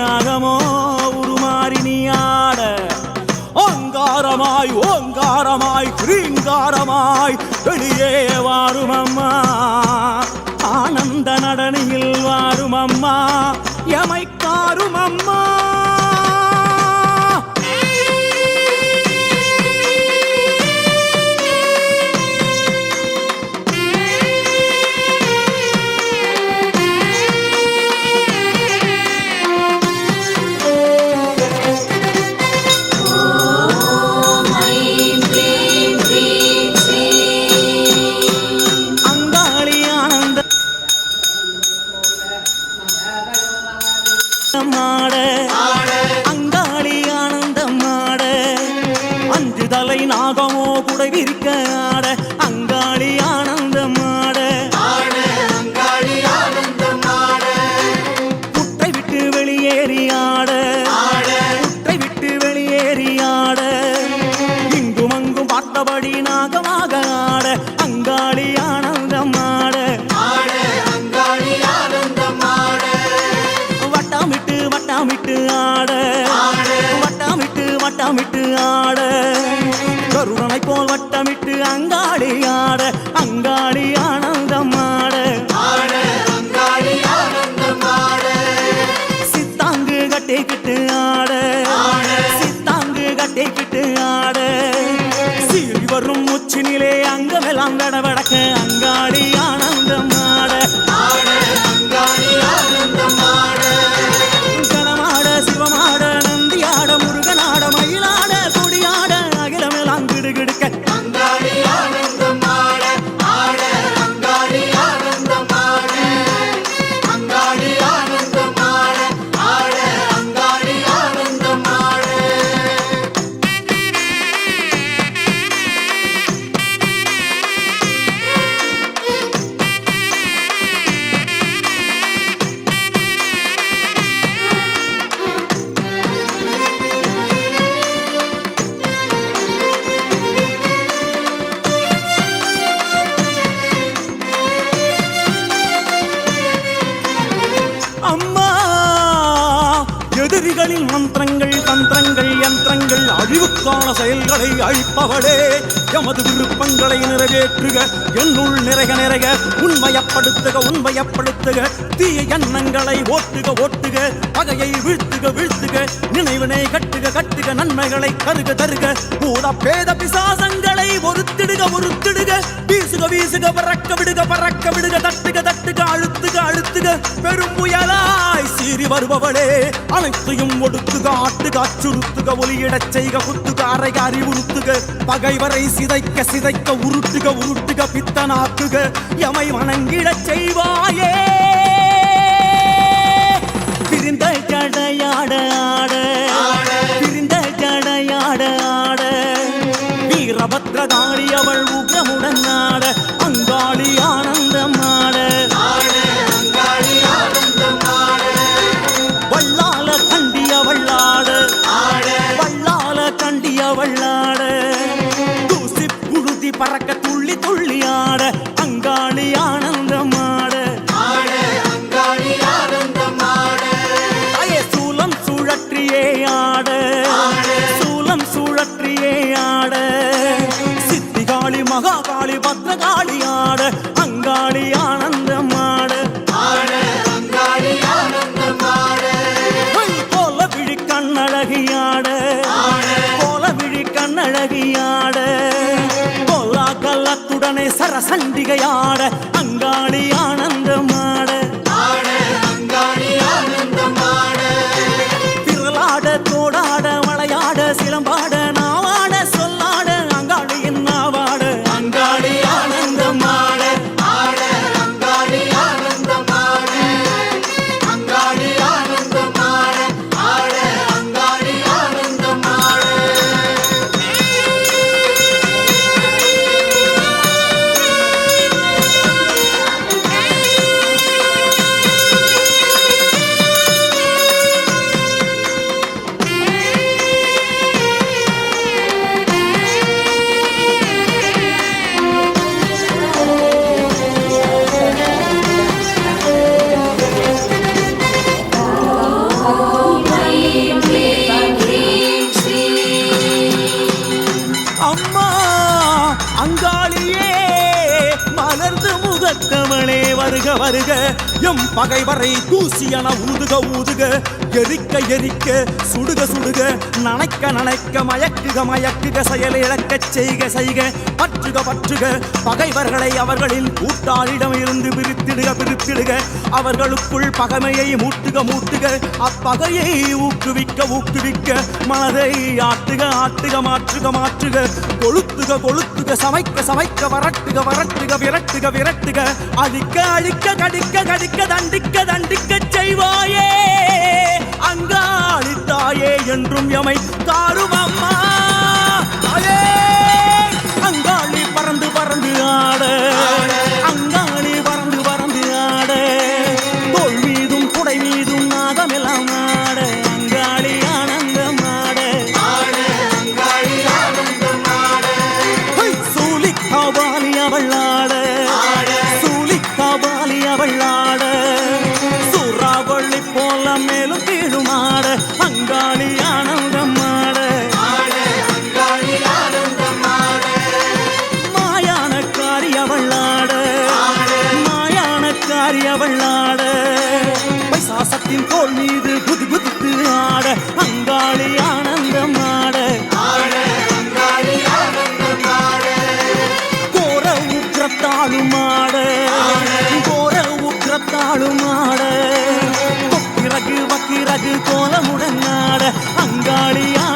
நாகமோ உருமாறி நீ ஆட. ஓங்காரமாய் ஓங்காரமாய் கிரீங்காரமாய் வெளியே வாரும் அம்மா ஆனந்த நடனியில் வாரும் அம்மா எமைக்காரும் அம்மா வட்டாமிட்டு ஆட. வட்டாமிட்டு வட்டாமிட்டு ஆட. கருணனை போல் வட்டமிட்டு அங்காடி ஆட. அங்காடி ஆனந்தம் ஆட. சித்தாங்கு கட்டிக்கிட்டு எதிரிகளின் மந்திரங்கள் தந்திரங்கள் யந்திரங்கள் அழிவுக்கான செயல்களை அழிப்பவளே. எமது விருப்பங்களை நிறைவேற்றுக என்னுள் நிறைக நிறைக உண்மையப்படுத்துக உண்மையப்படுத்துக. தீய எண்ணங்களை ஓட்டுக ஓட்டுக. பகையை வீழ்த்துக வீழ்த்துக. நினைவினை கட்டுக கட்டுக. நன்மைகளை கருக தருக. பூத பேத பிசாசங்களை ஒருத்திடுக ஒருத்திடுக. வீசுக வீசுக பறக்க விடுக பறக்க விடுக தட்டுக. வருபவளே அனைத்தையும் ஒடுத்துக ஆட்டு அச்சுறுத்துக ஒலியிடச் செய்க குத்துக அறை அறிவுறுத்துக பகைவரை சிதைக்க சிதைக்க உருட்டுக உருட்டுக பித்தனாக்குக எமை வணங்கிடச் செய்வாயே. பிரிந்த கடையாட மகாகாளி பத்ரகாளி ஆட அங்காளி ஆனந்தம் ஆட போல விழி கண்ணழகியாட. போல விழி கண்ணழகியாட. போலா கல்லத்துடனே சரசண்டிகையாட அங்காளி ஆனந்தமாட அம்மா அங்காளியே மலர்ந்து முகத்தவளே வருக வருக. எம் பகைவரை தூசியன ஊதுக ஊதுக. எரிக்க எரிக்க சுடுக சுடுக. நனைக்க நனைக்க மயக்குக மயக்குக செயல் இழக்க செய்க செய்க. பற்றுக பற்றுக. பகைவர்களை அவர்களின் கூட்டாளிடம் இருந்து பிரித்திடுக பிரித்திடுக. அவர்களுக்குள் பகமையை மூட்டுக மூட்டுக. அப்பகையை ஊக்குவிக்க ஊக்குவிக்க மனதை ஆட்டுக மாற்றுக மாற்றுக மாற்றுக. கொளுத்துக கொளுத்துக சமைக்க சமைக்க வரட்டுக வரட்டுக விரட்டுக விரட்டுக. அழிக்க அழிக்க கடிக்க கடிக்க தண்டிக்க தண்டிக்க செய்வாயே. அங்காளி தாயே என்றும் எமை தாரு தாளமுடன் நாட அங்காளியா